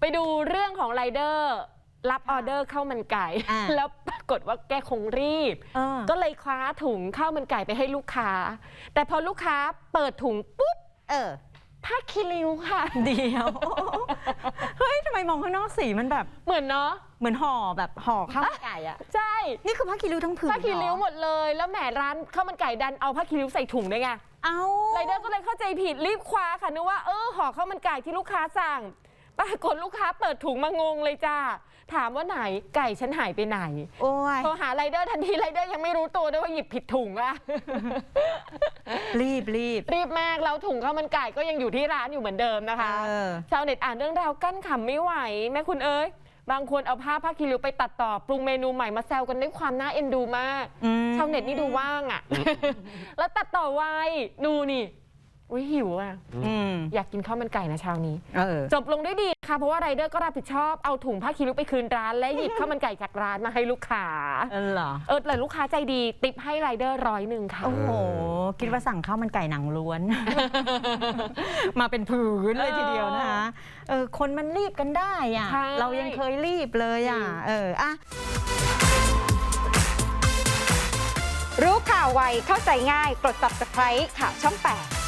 ไปดูเรื่องของไรเดอร์รับออเดอร์ข้าวมันไก่ อ่าแล้วปรากฏว่าแกคงรีบ เออ ก็เลยคว้าถุงข้าวมันไก่ไปให้ลูกค้า แต่พอลูกค้าเปิดถุงปุ๊บเออ ผ้าคีริ้วค่ะ เดียว เฮ้ยทำไมมองข้างนอกสีมันแบบ เหมือนเนาะเหมือนห่อแบบห่อข้าวมันไก่อะใช่นี่คือผ้าคีริ้วทั้งผืนผ้าคีริ้วเอหมดเลย แล้วแหมร้านข้าวมันไก่ดันเอาผ้าคีริ้วใส่ถุงด้วยไง เอา ไรเดอร์ก็เลยเข้าใจผิดรีบคว้าค่ะนึกว่าเออห่อข้าวมันไก่ที่ลูกค้าสั่ง ปรากฏลูกค้าเปิดถุงมางงเลยจ้า ถามว่าไหนไก่ฉันหายไปไหน โอ้ย โทรหาไรเดอร์ทันทีไรเดอร์ยังไม่รู้ตัวด้วยว่าหยิบผิดถุงอะรีบรีบรีบมากแล้วถุงข้าวมันไก่ก็ยังอยู่ที่ร้านอยู่เหมือนเดิมนะคะ เออ ชาวเน็ตอ่านเรื่องราวกั้นขำไม่ไหว แม่คุณเอ้ย บางคนเอาภาพผ้าคีริ้วไปตัดต่อ ปรุงเมนูใหม่มาแซวกันด้วยความน่าเอ็นดูมาก อืม ชาวเน็ตนี่ดูว่างอะ่ะ แล้วตัดต่อไวดูนี่ อุ้ยหิวอะ่ะ อืมอยากกินข้าวมันไก่นะเช้านี้ เออ จบลงด้วยดีค่ะเพราะว่าไรเดอร์ก็รับผิดชอบเอาถุงผ้าคีริ้วไปคืนร้าน และหยิบข้าวมันไก่จากร้านมาให้ลูกค้าเออเหรอ เออแต่ลูกค้าใจดีติปให้ไรเดอร์ร้อยหนึ่งค่ะ โอ้โห คิดว่าสั่งข้าวมันไก่หนังล้วน มาเป็นผืนเลยทีเดียวนะคะเออคนมันรีบกันได้อะ ใช่ เรายังเคยรีบเลยอะจริงเอออะ รู้ข่าวไวเข้าใจง่าย กด subscribe ข่าวช่อง 8